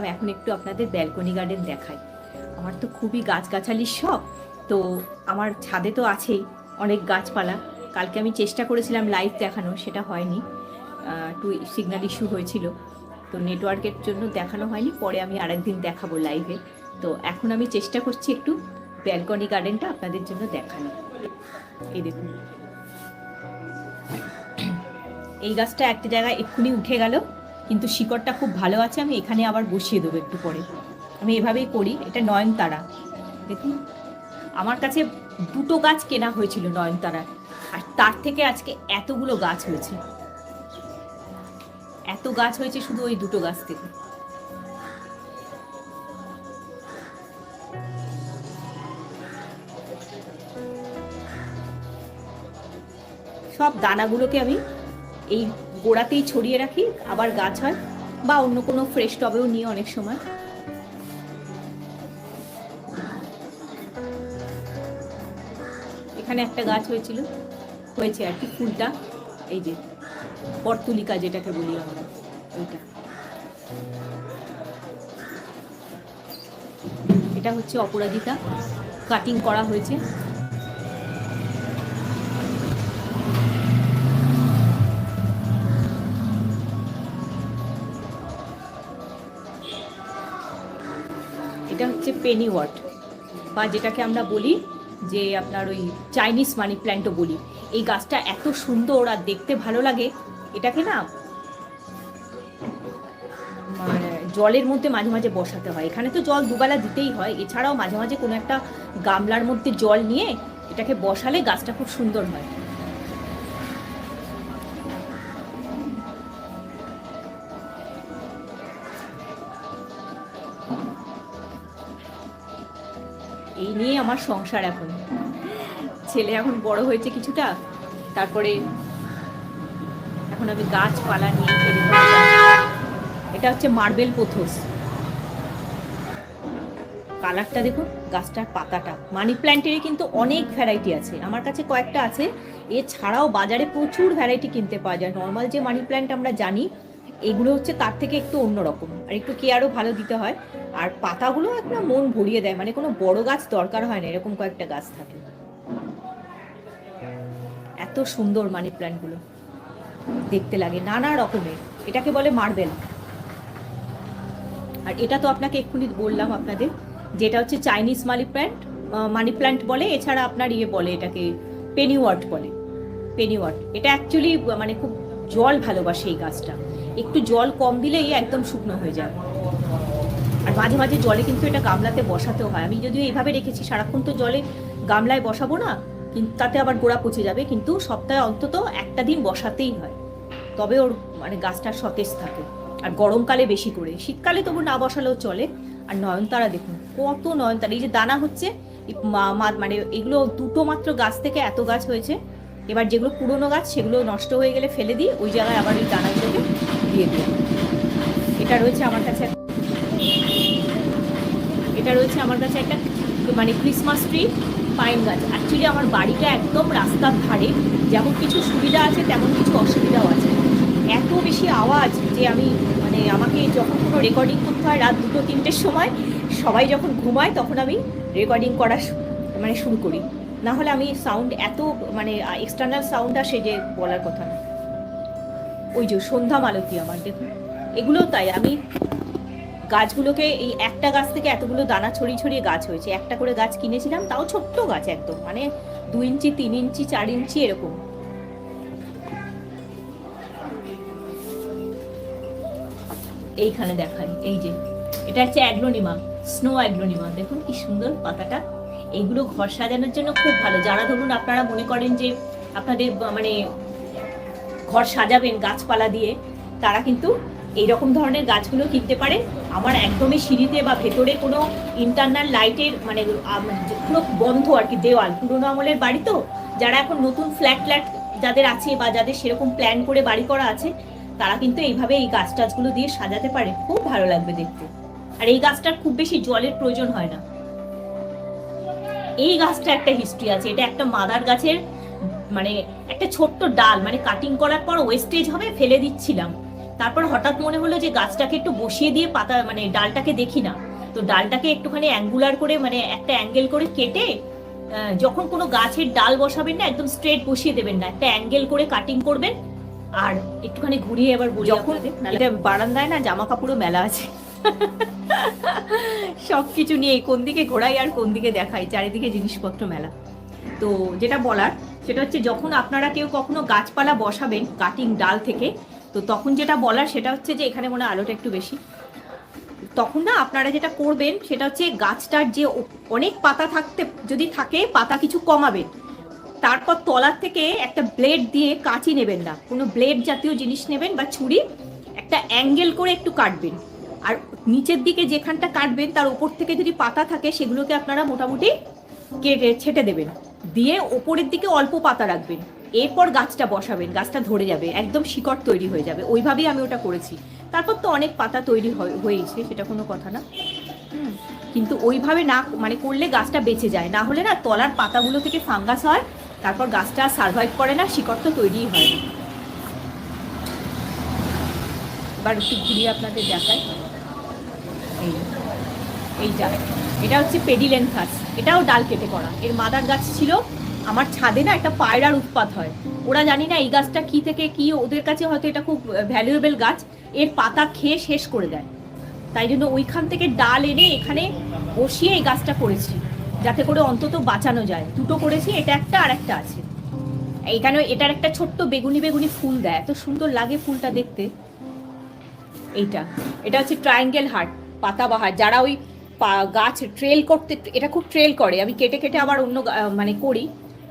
ভাবলাম এখন একটু আপনাদের ব্যালকনি গার্ডেন দেখাই। আমার তো খুবই গাছগাছালির শখ, তো আমার ছাদে তো আছেই অনেক গাছপালা। কালকে আমি চেষ্টা করেছিলাম লাইভ দেখানো সেটা হয়নি। একটু সিগন্যাল ইস্যু হয়েছিল। তো নেটওয়ার্কের জন্য দেখানো হয়নি, পরে আমি আরেকদিন দেখাবো লাইভে তো এখন আমি চেষ্টা করছি একটু ব্যালকনি গার্ডেনটা আপনাদের জন্য দেখানো। এই দেখুন। এই গাছটা একটা জায়গায় এক্ষুনি উঠে গেল। কিন্তু শিকড়টা খুব ভালো আছে, আমি এখানে আবার বসিয়ে দেবো একটু পরে। আমি এভাবেই করি, এটা নয়নতারা। দেখুন, আমার কাছে দুটো গাছ কেনা হয়েছিল নয়নতারার, আর তার থেকে আজকে এতগুলো গাছ হয়েছে। এত গাছ হয়েছে শুধু ওই দুটো গাছ থেকে। সব দানাগুলোকে আমি এই গোড়াতেই ছড়িয়ে রাখি, আবার গাছ হয় বা অন্য কোনো ফ্রেশ টবেও নিয়ে অনেক সময়। এখানে একটা গাছ হয়েছিল, হয়েছে আর কি ফুলটা, এই যে পর্তুলিকা যেটাকে বলি আমরা, ওইটা। এটা হচ্ছে অপরাজিতা কাটিং করা হয়েছে। পেনি ওয়াট বা যেটাকে আমরা বলি যে আপনার ওই চাইনিজ মানি প্ল্যান্টও বলি। এই গাছটা এত সুন্দর আর দেখতে ভালো লাগে, এটাকে না মানে জলের মধ্যে মাঝে মাঝে বসাতে হয়। এখানে তো জল দুবেলা দিতেই হয়, এছাড়াও মাঝে মাঝে কোনো একটা গামলার মধ্যে জল নিয়ে এটাকে বসালে গাছটা খুব সুন্দর হয়। এই নিয়ে আমার সংসার এখন। ছেলে এখন বড় হয়েছে কিছুটা, তারপরে এখন আমি গাছপালা নিয়ে এটা হচ্ছে মার্বেল পোথোস। কালারটা দেখুন, গাছটার পাতাটা। মানি প্ল্যান্টেরই কিন্তু অনেক ভ্যারাইটি আছে। আমার কাছে কয়েকটা আছে। এছাড়াও বাজারে প্রচুর ভ্যারাইটি কিনতে পাওয়া যায়। নর্মাল যে মানি প্ল্যান্ট আমরা জানি এগুলো হচ্ছে তার থেকে একটু অন্যরকম আর একটু কেয়ারও ভালো দিতে হয়। আর পাতাগুলো একটা মন ভরিয়ে দেয়। মানে কোনো বড় গাছ দরকার হয় না, এরকম কয়েকটা গাছ থাকে। এত সুন্দর মানি প্ল্যান্টগুলো। দেখতে লাগে নানা রকমের। এটাকে বলে মার্বেল। আর এটা তো আপনাকে এক্ষুনি বললাম আপনাদের, যেটা হচ্ছে Chinese money plant money plant বলে। এছাড়া আপনার ইয়ে বলে এটাকে, পেনিওয়ার্ট বলে। পেনিওয়ার্ট। এটা অ্যাকচুয়ালি মানে খুব জল ভালোবাসে এই গাছটা। একটু জল কম দিলেই একদম শুকনো হয়ে যায়। আর মাঝে মাঝে জলে কিন্তু এটা গামলাতে বসাতেও হয়। আমি যদিও এইভাবে রেখেছি, সারাক্ষণ তো জলে গামলায় বসাবো না, কিন্তু তাতে আবার গোড়া পচে যাবে, কিন্তু সপ্তাহে অন্তত একটা দিন বসাতেই হয়। তবে ওর মানে গাছটা সতেজ থাকে। আর গরমকালে বেশি করে। শীতকালে তবু না বসালেও চলে। আর নয়নতারা দেখুন, কত নয়নতারা। এই যে দানা হচ্ছে মানে এগুলো দুটো মাত্র গাছ থেকে এত গাছ হয়েছে। এবার যেগুলো পুরনো গাছ, সেগুলো নষ্ট হয়ে গেলে ফেলে দিই ওই জায়গায় আবার ওই দানাগুলোকে দিয়ে দিই এটা রয়েছে আমার কাছে এটা রয়েছে আমার কাছে একটা মানে ক্রিসমাস ট্রি পাইন গাছ। অ্যাকচুয়ালি আমার বাড়িটা একদম রাস্তার ধারে। যেমন কিছু সুবিধা আছে, তেমন কিছু অসুবিধাও আছে। এত বেশি আওয়াজ যে আমি মানে আমাকে যখন কোনো রেকর্ডিং করতে হয় রাত দুটো, তিনটের সময়, সবাই যখন ঘুমায় তখন আমি রেকর্ডিং করা মানে শুরু করি। না হলে আমি সাউন্ড এত মানে এক্সটার্নাল সাউন্ড আসে যে বলার কথা না। ওই যে সন্ধ্যা মালতী আমার দেখুন এগুলোও তাই, আমি গাছগুলোকে এই একটা গাছ থেকে এতগুলো দানা ছড়িয়ে ছড়িয়ে গাছ হয়েছে। একটা করে গাছ কিনেছিলাম, তাও ছোট্ট গাছ একদম মানে দু ইঞ্চি, তিন ইঞ্চি, চার ইঞ্চি এরকম। এইখানে দেখাই, এই যে, এটা হচ্ছে অ্যাগ্লোনিমা, স্নো অ্যাগ্লোনিমা, দেখুন কি সুন্দর পাতাটা। এইগুলো ঘর সাজানোর জন্য খুব ভালো, যারা ধরুন আপনারা মনে করেন যে আপনাদের মানে ঘর সাজাবেন গাছপালা দিয়ে তারা কিন্তু এইরকম ধরনের গাছগুলো কিনতে পারে। আমার একদমই সিঁড়িতে বা ভেতরে কোনো ইন্টারনাল লাইটের মানে আম, পুরো বন্ধ আর কি দেওয়াল পুরোনো আমলের বাড়ি তো? যারা এখন নতুন ফ্ল্যাট ফ্ল্যাট যাদের আছে বা যাদের সেরকম প্ল্যান করে বাড়ি করা আছে তারা কিন্তু এইভাবে এই গাছ টাছগুলো দিয়ে সাজাতে পারে। খুব ভালো লাগবে দেখতে। আর এই গাছটার খুব বেশি জলের প্রয়োজন হয় না। এই গাছটা একটা হিস্ট্রি আছে। এটা একটা মাদার গাছের মানে একটা ছোট্ট ডাল মানে কাটিং করার পর ওয়েস্টেজ হবে ফেলে দিচ্ছিলাম। তারপর হঠাৎ মনে হলো যে গাছটাকে একটু বসিয়ে দিয়ে পাতা মানে ডালটাকে দেখি না। তো ডালটাকে একটুখানি অ্যাঙ্গুলার করে মানে একটা অ্যাঙ্গেল করে কেটে যখন কোনো গাছের ডাল বসাবেন না একদম স্ট্রেট বসিয়ে দেবেন না। একটা অ্যাঙ্গেল করে কাটিং করবেন আর একটুখানি ঘুরিয়ে এবার বলি যখন এটা বারান্দায় না জামা কাপড়ও মেলা আছে। সব কিছু নিয়ে কোন দিকে ঘোরাই আর কোন দিকে দেখাই চারিদিকে জিনিসপত্র মেলা। তো যেটা বলার সেটা হচ্ছে যখন আপনারা কেউ কখনো গাছপালা বসাবেন কাটিং ডাল থেকে, তো তখন যেটা বলার সেটা হচ্ছে যে এখানে মনে আলোটা একটু বেশি। তখন না আপনারা যেটা করবেন সেটা হচ্ছে গাছটার যে অনেক পাতা থাকতে, যদি থাকে পাতা কিছু কমাবেন। তারপর তলার থেকে একটা ব্লেড দিয়ে কাঁচি নেবেন না। কোনো ব্লেড জাতীয় জিনিস নেবেন বা ছুরি একটা অ্যাঙ্গেল করে একটু কাটবেন। আর নিচের দিকে যেখানটা কাটবেন তার উপর থেকে যদি পাতা থাকে সেগুলোকে আপনারা মোটামুটি কেটে ছেটে দেবেন। দিয়ে ওপরের দিকে অল্প পাতা রাখবেন। এরপর গাছটা বসাবেন, গাছটা ধরে যাবে, একদম শিকড় তৈরি হয়ে যাবে। ওইভাবেই আমি ওটা করেছি। তারপর তো অনেক পাতা তৈরি হয়- হয়েছে সেটা কোনো কথা না। কিন্তু ওইভাবে না মানে করলে গাছটা বেঁচে যায়। না হলে না তলার পাতাগুলো থেকে ফাঙ্গাস হয়, তারপর গাছটা সার্ভাইভ করে না, শিকড় তো তৈরিই হয় না। এবার ঘুরিয়ে আপনাদের দেখায় এই এইটা এটা হচ্ছে পেডিলেন পেডিলেন্থাস এটাও ডাল কেটে করা। এর মাদার গাছ ছিল। আমার ছাদে না একটা পায়রার উৎপাত হয়। ওরা জানি না এই গাছটা কি থেকে কি, ওদের কাছে হয়তো এটা খুব ভ্যালুয়েবল গাছ। এর পাতা খেয়ে শেষ করে দেয়। তাই জন্য ওইখান থেকে ডাল এনে এখানে বসিয়ে এই গাছটা করেছি। যাতে করে অন্তত বাঁচানো যায়। দুটো করেছি, এটা একটা আর একটা আছে। এইখানে এটার একটা ছোট্ট বেগুনি বেগুনি ফুল দেয়। এত সুন্দর লাগে ফুলটা দেখতে। এইটা। এটা হচ্ছে ট্রায়াঙ্গেল হার্ট পাতাবাহার যারা ওই গাছ ট্রেল করতে, এটা খুব ট্রেল করে। আমি কেটে কেটে আবার অন্য মানে করি।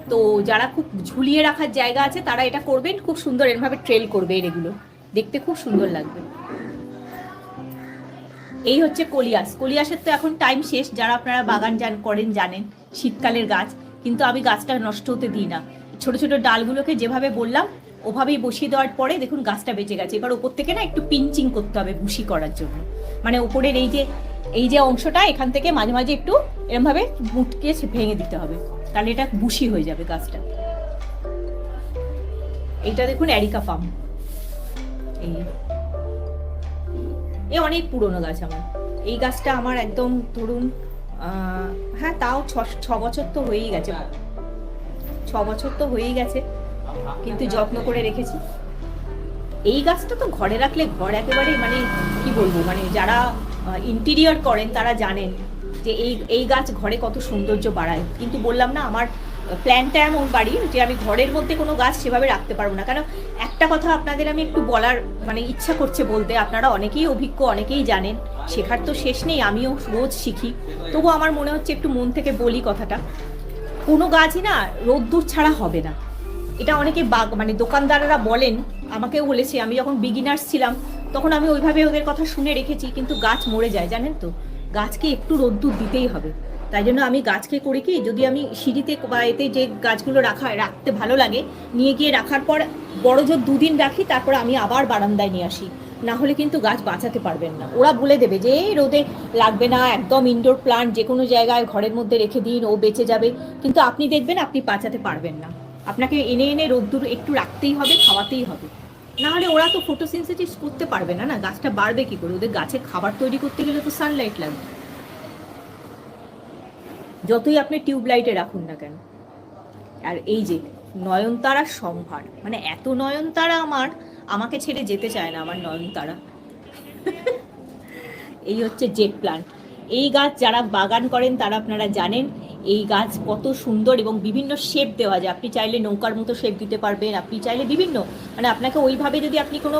তো যারা খুব ঝুলিয়ে রাখার জায়গা আছে, তারা এটা করবেন। খুব সুন্দর এরভাবে ট্রেল করবে এগুলো। দেখতে খুব সুন্দর লাগবে। এই হচ্ছে কলিয়াস। কলিয়াসের তো এখন টাইম শেষ। যারা আপনারা বাগান জান করেন, জানেন, শীতকালের গাছ। কিন্তু আমি গাছটা নষ্ট হতে দিই না। ছোট ছোট ডালগুলোকে যেভাবে বললাম, ওভাবেই বসিয়ে দেওয়ার পরে দেখুন গাছটা বেঁচে গেছে। এবার ওপর থেকে না একটু পিঞ্চিং করতে হবে ভুসি করার জন্য। মানে ওপরের এই যে এই যে অংশটা, এখান থেকে মাঝে মাঝে একটু এরমভাবে মুটকে ভেঙে দিতে হবে। তাহলে এটা বুশি হয়ে যাবে গাছটা। এইটা দেখুন অ্যারিকা ফার্ম। এই। এ অনেক পুরনো গাছ আমার। এই গাছটা আমার একদম ধরুন হ্যাঁ তাও ছ বছর তো হয়েই গেছে। ছ বছর তো হয়েই গেছে, কিন্তু যত্ন করে রেখেছি। এই গাছটা তো ঘরে রাখলে ঘর একেবারে মানে কি বলব মানে যারা ইন্টেরিয়র করেন, তারা জানেন যে এই এই গাছ ঘরে কত সৌন্দর্য বাড়ায়। কিন্তু বললাম না, আমার প্ল্যানটা এমন বাড়ি যে আমি ঘরের মধ্যে কোনো গাছ সেভাবে রাখতে পারব না। কারণ একটা কথা আপনাদের আমি একটু বলার মানে ইচ্ছা করছে বলতে, আপনারা অনেকেই অভিজ্ঞ, অনেকেই জানেন, শেখার তো শেষ নেই, আমিও রোজ শিখি। তবু আমার মনে হচ্ছে একটু মন থেকে বলি কথাটা, কোনো গাছই না রোদ্দুর ছাড়া হবে না। এটা অনেকে বাগ মানে দোকানদাররা বলেন, আমাকেও বলেছে, আমি যখন বিগিনার্স ছিলাম তখন আমি ওইভাবে ওদের কথা শুনে রেখেছি, কিন্তু গাছ মরে যায়, জানেন তো? গাছকে একটু রোদ্দুর দিতেই হবে। তাই জন্য আমি গাছকে করে কি, যদি আমি সিঁড়িতে বা এতে যে গাছগুলো রাখা, রাখতে ভালো লাগে, নিয়ে গিয়ে রাখার পর বড় জোর দুদিন রাখি, তারপর আমি আবার বারান্দায় নিয়ে আসি। না হলে কিন্তু গাছ বাঁচাতে পারবেন না। ওরা বলে দেবে যে, এই রোদে লাগবে না, একদম ইনডোর প্লান্ট যে কোনো জায়গায় ঘরের মধ্যে রেখে দিন, ও বেঁচে যাবে। কিন্তু আপনি দেখবেন, আপনি বাঁচাতে পারবেন না। আপনাকে এনে এনে রোদ্দুর একটু রাখতেই হবে, খাওয়াতেই হবে। না হলে ওরা তো ফটোসিনথেসিস করতে পারবে না না? গাছটা বাড়বে কি করে? ওদের গাছে খাবার তৈরি করতে গেলে তো সানলাইট লাগবে। যতই আপনি টিউবলাইটে রাখুন না কেন। আর এই যে নয়নতারার সম্ভার মানে এত নয়নতারা আমার, আমাকে ছেড়ে যেতে চায় না আমার নয়নতারা। এই হচ্ছে জেট প্লান্ট। এই গাছ যারা বাগান করেন তারা আপনারা জানেন এই গাছ কত সুন্দর এবং বিভিন্ন শেপ দেওয়া যায়। আপনি চাইলে নৌকার মতো শেপ দিতে পারবেন, আপনি চাইলে বিভিন্ন মানে আপনাকে ওইভাবে যদি আপনি কোনো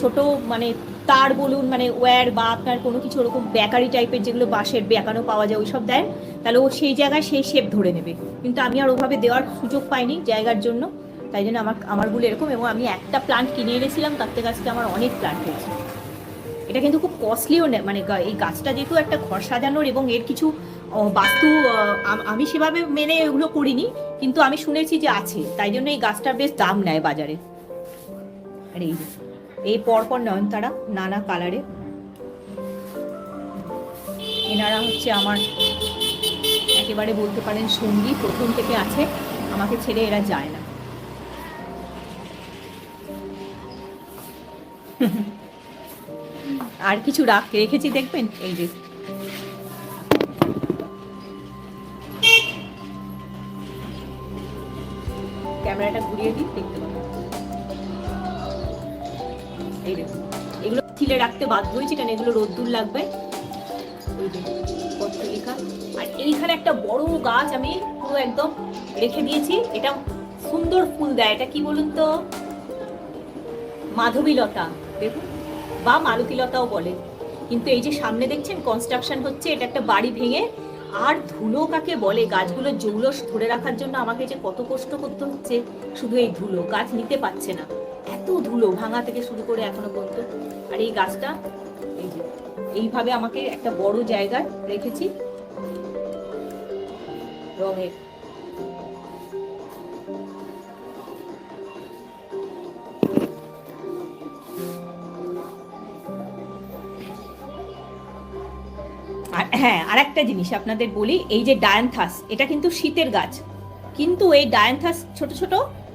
ছোট মানে তার বলুন মানে ওয়্যার বা আপনার কোনো কিছু ওরকম বেকারি টাইপের যেগুলো বাঁশের বেঁকানো পাওয়া যায় ওইসব দেন, তাহলে ও সেই জায়গায় সেই শেপ ধরে নেবে। কিন্তু আমি আর ওভাবে দেওয়ার সুযোগ পাইনি জায়গার জন্য, তাই জন্য আমার আমারগুলো এরকম এবং আমি একটা প্লান্ট কিনে এনেছিলাম, তার থেকে আজকে আমার অনেক প্লান্ট হয়েছে। এটা কিন্তু খুব কস্টলিও নেয় মানে এই গাছটা যেহেতু একটা ঘর সাজানোর এবং এর কিছু বাস্তু আম- সেভাবে মেনে এগুলো করিনি, কিন্তু আমি শুনেছি যে আছে। তাই জন্য এই গাছটার বেশ দাম নেয় বাজারে। আর এই এই পরপর নয়নতারা, নানা কালারে এনারা হচ্ছে আমার, একেবারে বলতে পারেন সঙ্গী, প্রথম থেকে আছে। আমাকে ছেড়ে এরা যায় না। আর কিছু রাখ, রেখেছি, দেখবেন? এই যে। ক্যামেরাটা ঘুরিয়ে দিই, দেখতে পাবেন। এগুলো ছিলে রাখতে বাধ্য হয়েছি, কারণ এগুলো রোদ্দুর লাগবে। আর এইখানে একটা বড় গাছ আমি পুরো একদম রেখে দিয়েছি। এটা সুন্দর ফুল দেয়। এটা কি বলুন তো? মাধবীলতা। দেখুন। বা মালতীলতাও বলে। কিন্তু এই যে সামনে দেখছেন কনস্ট্রাকশন হচ্ছে, এটা একটা বাড়ি ভেঙে আর ধুলো কাকে বলে? গাছগুলোর জৌলস ধরে রাখার জন্য আমাকে যে কত কষ্ট করতে হচ্ছে, শুধু এই ধুলো গাছ নিতে পারছে না। এত ধুলো ভাঙা থেকে শুরু করে এখনও পর্যন্ত। আর এই গাছটা, এই যে, এইভাবে আমাকে একটা বড় জায়গায় রেখেছি। রঙের। হ্যাঁ আর একটা জিনিস আপনাদের বলি, এই যে ডায়ান্থাস, এটা কিন্তু শীতের গাছ। কিন্তু এই ডায়ান্থাস ছোট ছোট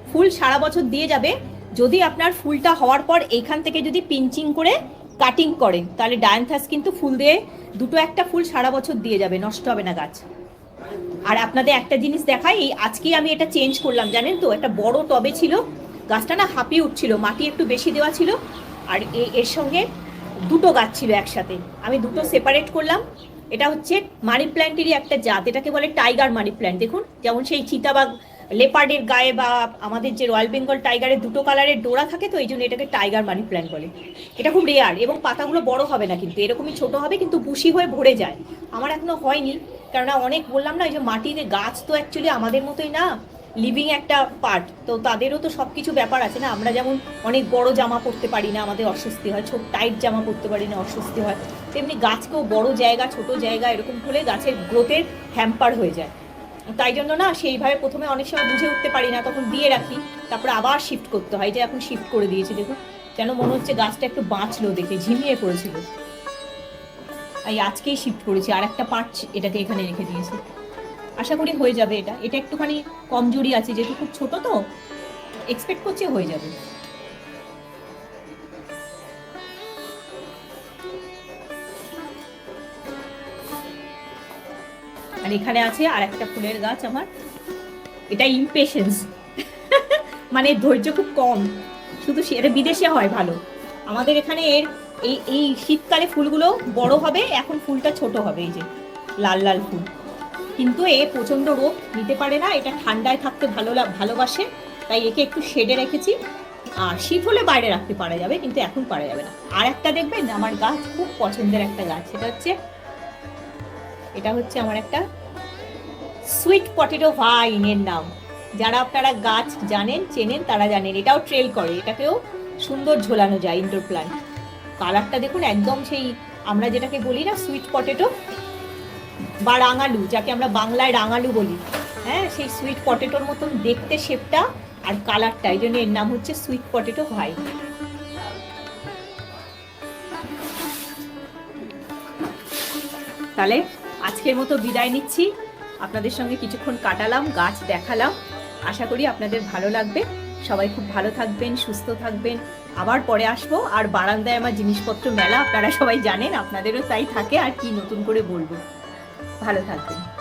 ফুল সারা বছর দিয়ে যাবে, যদি আপনার ফুলটা হওয়ার পর এইখান থেকে যদি পিঞ্চিং করে কাটিং করেন, তাহলে ডায়ান্থাস কিন্তু ফুল দিয়ে দুটো একটা ফুল সারা বছর দিয়ে যাবে, নষ্ট হবে না গাছ। আর আপনাদের একটা জিনিস দেখাই, এই আজকেই আমি এটা চেঞ্জ করলাম, জানেন তো? একটা বড় টবে ছিল, গাছটা না হাঁপিয়ে উঠছিল, মাটি একটু বেশি দেওয়া ছিল, আর এর সঙ্গে দুটো গাছ ছিল একসাথে। আমি দুটো সেপারেট করলাম এটা হচ্ছে মানি প্ল্যান্টেরই একটা জাত, এটাকে বলে টাইগার মানি প্ল্যান্ট। দেখুন, যেমন সেই চিতাবাগ লেপার্ডের গায়ে বা আমাদের যে রয়্যাল বেঙ্গল টাইগারের দুটো কালারের ডোরা থাকে তো, এই জন্য এটাকে টাইগার মানি প্ল্যান্ট বলে। এটা খুব রেয়ার এবং পাতাগুলো বড় হবে না কিন্তু, এরকমই ছোট হবে কিন্তু বুশি হয়ে ভরে যায়। আমার এখনও হয়নি, কেননা অনেক বললাম না, ওই যে মাটিতে গাছ তো অ্যাকচুয়ালি আমাদের মতোই না। লিভিং একটা পার্ট তো তাদেরও তো সব কিছু ব্যাপার আছে না? আমরা যেমন অনেক বড় জামা পরতে পারি না, আমাদের অস্বস্তি হয় ছোট টাইট জামা পরতে পারি না, অস্বস্তি হয়। তেমনি গাছকেও বড় জায়গা, ছোট জায়গা এরকম হলে গাছের গ্রোথের হ্যাম্পার হয়ে যায়। তাই জন্য না, সেইভাবে প্রথমে অনেক সময় বুঝে উঠতে পারি না, তখন দিয়ে রাখি, তারপরে আবার শিফট করতে হয়। যে এখন শিফট করে দিয়েছি, দেখুন, যেন মনে হচ্ছে গাছটা একটু বাঁচলো দেখে, ঝিমিয়ে পড়েছিল। এই আজকেই শিফট করেছি আর একটা পার্ট এটাকে এখানে রেখে দিয়েছি। আশা করি হয়ে যাবে এটা। এটা একটুখানি কমজোরি আছে, যেহেতু খুব ছোট তো এক্সপেক্ট করছি হয়ে যাবে। আর এখানে আছে আর একটা ফুলের গাছ আমার। এটা ইমপেশেন্স মানে ধৈর্য খুব কম। শুধু এটা বিদেশে হয় ভালো। আমাদের এখানে এর এই এই শীতকালে ফুলগুলো বড় হবে, এখন ফুলটা ছোট হবে, এই যে লাল লাল ফুল। কিন্তু এ প্রচণ্ড রোগ নিতে পারে না, এটা ঠান্ডায় থাকতে ভালো ভালোবাসে, তাই একে একটু শেডে রেখেছি। আর শীত হলে বাইরে রাখতে পারা যাবে, কিন্তু এখন পারা যাবে না। আর একটা দেখবেন, আমার গাছ খুব পছন্দের একটা গাছ, সেটা হচ্ছে, এটা হচ্ছে আমার একটা সুইট পটেটো ভাইনের নাম। যারা আপনারা গাছ জানেন, চেনেন, তারা জানেন, এটাও ট্রেল করে, এটাকেও সুন্দর ঝোলানো যায় ইনডোর প্ল্যান্ট কালারটা দেখুন, একদম সেই, আমরা যেটাকে বলি না সুইট পটেটো বা রাঙালু, যাকে আমরা বাংলায় রাঙালু বলি। হ্যাঁ সেই সুইট পটেটোর মতন দেখতে শেপটা আর কালারটা এই জন্য এর নাম হচ্ছে সুইট পটেটো হোয়াইট তাহলে আজকের মতো বিদায় নিচ্ছি। আপনাদের সঙ্গে কিছুক্ষণ কাটালাম, গাছ দেখালাম। আশা করি আপনাদের ভালো লাগবে। সবাই খুব ভালো থাকবেন, সুস্থ থাকবেন। আবার পরে আসব। আর বারান্দায় আমার জিনিসপত্র মেলা, আপনারা সবাই জানেন, আপনাদেরও তাই থাকে। আর কি নতুন করে বলব? ভালো থাকবেন।